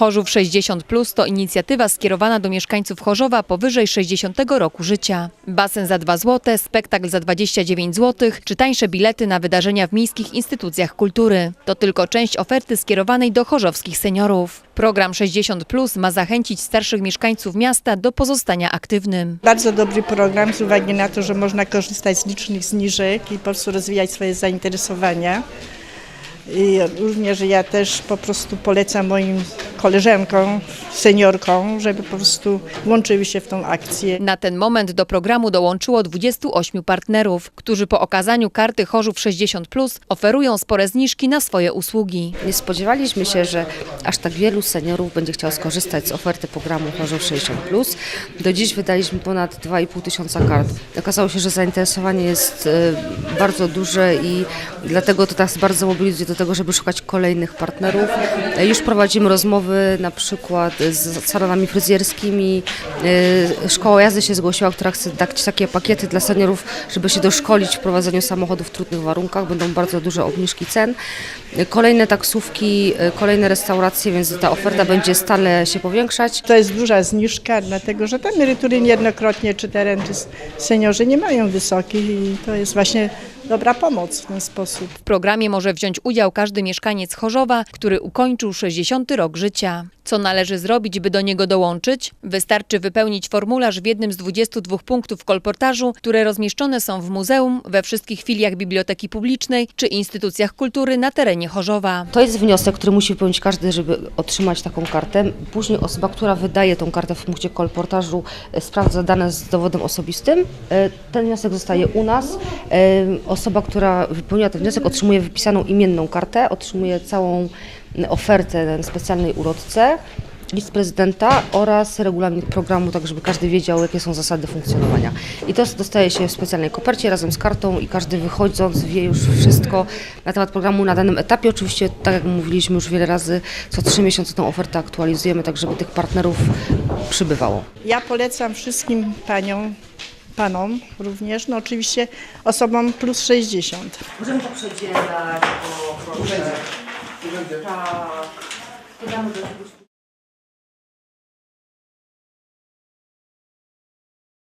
Chorzów 60 Plus to inicjatywa skierowana do mieszkańców Chorzowa powyżej 60 roku życia. Basen za 2 zł, spektakl za 29 zł, czy tańsze bilety na wydarzenia w miejskich instytucjach kultury. To tylko część oferty skierowanej do chorzowskich seniorów. Program 60 Plus ma zachęcić starszych mieszkańców miasta do pozostania aktywnym. Bardzo dobry program z uwagi na to, że można korzystać z licznych zniżek i po prostu rozwijać swoje zainteresowania. I również ja też po prostu polecam moim колеженка seniorkom, żeby po prostu włączyły się w tą akcję. Na ten moment do programu dołączyło 28 partnerów, którzy po okazaniu karty Chorzów 60 Plus oferują spore zniżki na swoje usługi. Nie spodziewaliśmy się, że aż tak wielu seniorów będzie chciało skorzystać z oferty programu Chorzów 60+. Do dziś wydaliśmy ponad 2,5 tysiąca kart. Okazało się, że zainteresowanie jest e, bardzo duże i dlatego to nas bardzo mobilizuje do tego, żeby szukać kolejnych partnerów. E, Już prowadzimy rozmowy na przykład z salonami fryzjerskimi. E, Szkoła jazdy się zgłosiła, która chce dać takie pakiety dla seniorów, żeby się doszkolić w prowadzeniu samochodów w trudnych warunkach. Będą bardzo duże obniżki cen. Kolejne taksówki, kolejne restauracje, więc ta oferta będzie stale się powiększać. To jest duża zniżka, dlatego że te emerytury niejednokrotnie czy te renty seniorzy nie mają wysokich i to jest właśnie dobra pomoc w ten sposób. W programie może wziąć udział każdy mieszkaniec Chorzowa, który ukończył 60 rok życia. Co należy zrobić, by do niego dołączyć? Wystarczy wypełnić formularz w jednym z 22 punktów kolportażu, które rozmieszczone są w muzeum, we wszystkich filiach biblioteki publicznej czy instytucjach kultury na terenie Chorzowa. To jest wniosek, który musi wypełnić każdy, żeby otrzymać taką kartę. Później osoba, która wydaje tą kartę w punkcie kolportażu, e, sprawdza dane z dowodem osobistym. E, Ten wniosek zostaje u nas. E, Osoba, która wypełniła ten wniosek, otrzymuje wypisaną imienną kartę, otrzymuje całą ofertę na specjalnej ulotce, list prezydenta oraz regulamin programu, tak żeby każdy wiedział, jakie są zasady funkcjonowania. I to dostaje się w specjalnej kopercie razem z kartą i każdy wychodząc wie już wszystko na temat programu na danym etapie. Oczywiście, tak jak mówiliśmy już wiele razy, co trzy miesiące tą ofertę aktualizujemy, tak żeby tych partnerów przybywało. Ja polecam wszystkim paniom, panom również, no oczywiście osobom plus 60. Możemy to przedzielać, bo proszę. Tak. Dodamy do tego